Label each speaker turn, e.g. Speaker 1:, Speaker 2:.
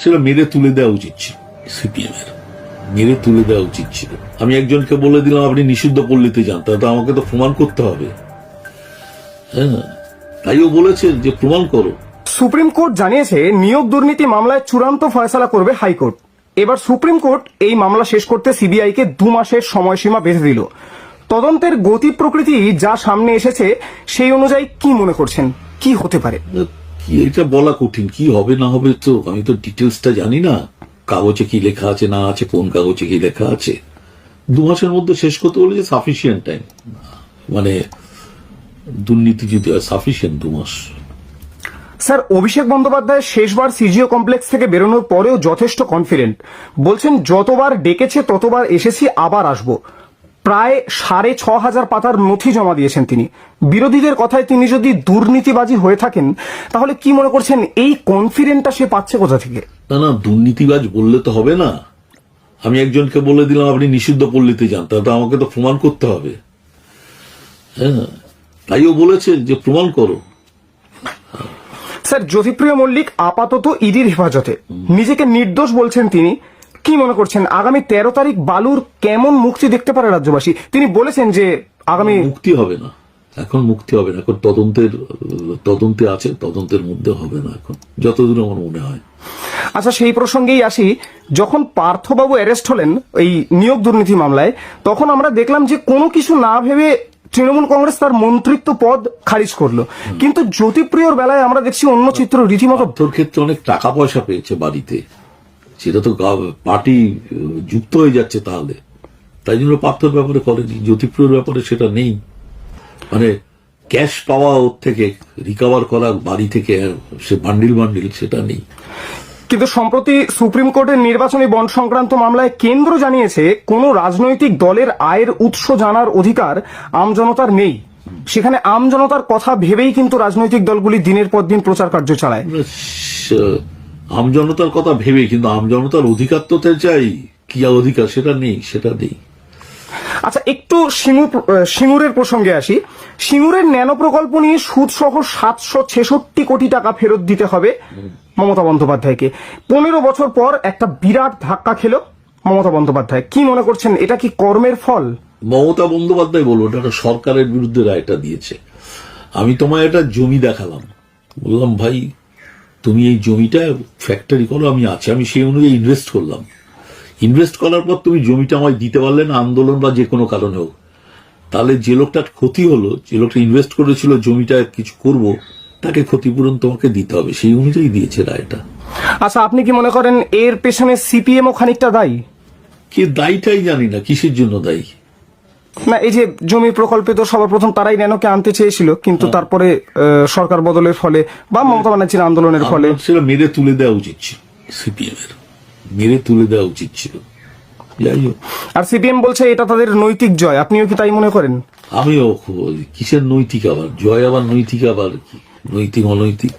Speaker 1: সেটা মেরে তুলে দেওয়া উচিত ছিল সিপিএম এর। মেরে তুলে দেওয়া উচিত ছিল। আমি একজনকে বলে দিলাম আপনি নিষিদ্ধ পল্লীতে যান তা তো আমাকে তো প্রমাণ করতে হবে। হ্যাঁ তাইও বলেছেন যে প্রমাণ করো।
Speaker 2: সুপ্রিম কোর্ট জানিয়েছে নিয়োগ দুর্নীতি মামলায় চূড়ান্ত ফয়সালা করবে হাইকোর্ট। এবার সুপ্রিম কোর্ট এই মামলা শেষ করতে সিবিআই কে দু মাসের সময়সীমা বেঁধে দিল। তদন্তের গতি প্রকৃতি যা সামনে এসেছে সেই অনুযায়ী কি মনে করছেন? কি হতে পারে?
Speaker 1: কি এটা বলা কঠিন? কি হবে, না হবে তো আমি তো ডিটেলসটা জানি না। কাগজে কি লেখা আছে, না আছে, কোন কাগজে কি লেখা আছে? দু মাসের মধ্যে শেষ করতে বলেছে সাফিসিয়েন্ট টাইম মানে দুর্নীতি যদি হয় সাফিসিয়েন্ট দু মাস।
Speaker 2: স্যার, অভিষেক বন্দ্যোপাধ্যায় শেষবার সিজিও কমপ্লেক্স থেকে বেরোনোর পরেও যথেষ্ট কনফিডেন্ট বলছেন, যতবার ডেকেছে, ততবার এসেছি, আবার আসব। প্রায় সাড়ে ছ হাজার পাতার নথি জমা দিয়েছেন তিনি। বিরোধীদের কথায় তিনি যদি দুর্নীতিবাজি হয়ে থাকেন তাহলে কি মনে করছেন এই কনফিডেন্টটা সে পাচ্ছে কোথা থেকে?
Speaker 1: না না দুর্নীতিবাজ বললে তো হবে না। আমি একজনকে বলে দিলাম আপনি নিষিদ্ধ পল্লীতে যান তা তো আমাকে তো প্রমাণ করতে হবে। হ্যাঁ তাইও বলেছেন যে প্রমাণ করো।
Speaker 2: স্যার জ্যোতিপ্রিয় মল্লিক আপাতত ইডির হেফাজতে। নিজেকে নির্দোষ বলছেন তিনি। কি মনে করছেন? আগামী তেরো তারিখ বালুর কেমন মুক্তি দেখতে পারে রাজ্যবাসী? তিনি বলেছেন যে আগামী
Speaker 1: মুক্তি হবে না। এখন মুক্তি হবে না। এখন তদন্তের তদন্তে আছে তদন্তের মধ্যে হবে না এখন। যতদূর আমার মনে হয়।
Speaker 2: আচ্ছা সেই প্রসঙ্গেই আসি। যখন পার্থবাবু অ্যারেস্ট হলেন এই নিয়োগ দুর্নীতি মামলায় তখন আমরা দেখলাম যে কোনো কিছু না ভেবে তৃণমূল কংগ্রেস তার মন্ত্রিত্ব পদ খারিজ করল। কিন্তু জ্যোতিপ্রিয়র বেলায় আমরা দেখছি অন্য চিত্র রীতিমতো
Speaker 1: ক্ষেত্রে অনেক টাকা পয়সা পেয়েছে বাড়িতে। সেটা তো পার্টি যুক্ত হয়ে যাচ্ছে তাহলে। তাই জন্য পার্থর ব্যাপারে করেনি জ্যোতিপ্রিয়র ব্যাপারে সেটা নেই। মানে ক্যাশ পাওয়া ওর থেকে রিকভার করা বাড়ি থেকে সে বান্ডিল বান্ডিল সেটা নেই।
Speaker 2: কিন্তু সম্প্রতি সুপ্রিম কোর্টের নির্বাচনী বন্ড সংক্রান্ত মামলায় কেন্দ্র জানিয়েছে কোনো রাজনৈতিক দলের আয়ের উৎস জানার অধিকার আমজনতার নেই। সেখানে আমজনতার কথা ভেবেই কিন্তু রাজনৈতিক দলগুলি দিনের পর দিন প্রচার কার্য চালায়।
Speaker 1: আমজনতার কথা ভেবে কিন্তু আমজনতার অধিকার তো চাই। কি অধিকার? সেটা নেই সেটা নেই।
Speaker 2: আচ্ছা একটু সিঙ্গুরের প্রসঙ্গে আসি। সিঙ্গুরের ন্যানো প্রকল্প নিয়ে সুদ সহ সাতশো ছেষট্টি কোটি টাকা ফেরত দিতে হবে মমতা বন্দ্যোপাধ্যায়কে। পনেরো বছর পর একটা বিরাট ধাক্কা খেলো মমতা বন্দ্যোপাধ্যায়। কি মনে করছেন এটা কি কর্মের ফল?
Speaker 1: মমতা বন্দ্যোপাধ্যায় বলব এটা একটা সরকারের বিরুদ্ধে রায়টা দিয়েছে। আমি তোমায় একটা জমি দেখালাম। বললাম ভাই তুমি এই জমিটা ফ্যাক্টরি করো আমি আছি। আমি সেই অনুযায়ী ইনভেস্ট করলাম। ইনভেস্ট করার পর তুমি জমিটা আমায় দিতে পারলে না আন্দোলন বা যে কোনো কারণে হোক। তাহলে যে লোকটার ক্ষতি হলো যে লোকটা ইনভেস্ট করেছিল জমিটা কিছু করব তাকে ক্ষতিপূরণ তোমাকে দিতে হবে। সেই অনুযায়ী দিয়েছে রায়টা।
Speaker 2: আচ্ছা আপনি কি মনে করেন এর পেছনে সিপিএম ও খানিকটা দায়ী?
Speaker 1: কে দায়ীটাই জানি না কিসের জন্য দায়ী?
Speaker 2: না এই যে জমি প্রকল্পে তো সবার প্রথম তারাই ন্যানোকে আনতে চেয়েছিল কিন্তু তারপরে সরকার বদলের ফলে বা মমতা ব্যানার্জির আন্দোলনের ফলে।
Speaker 1: সেটা মেরে তুলে দেওয়া উচিত ছিল সিপিএম এর। মেরে তুলে দেওয়া উচিত ছিল।
Speaker 2: আর সিপিএম বলছে এটা তাদের নৈতিক জয় আপনিও কি তাই মনে করেন?
Speaker 1: আমিও কিসের নৈতিক আবার? জয় আবার নৈতিক আবার কি? নৈতিক অনৈতিক?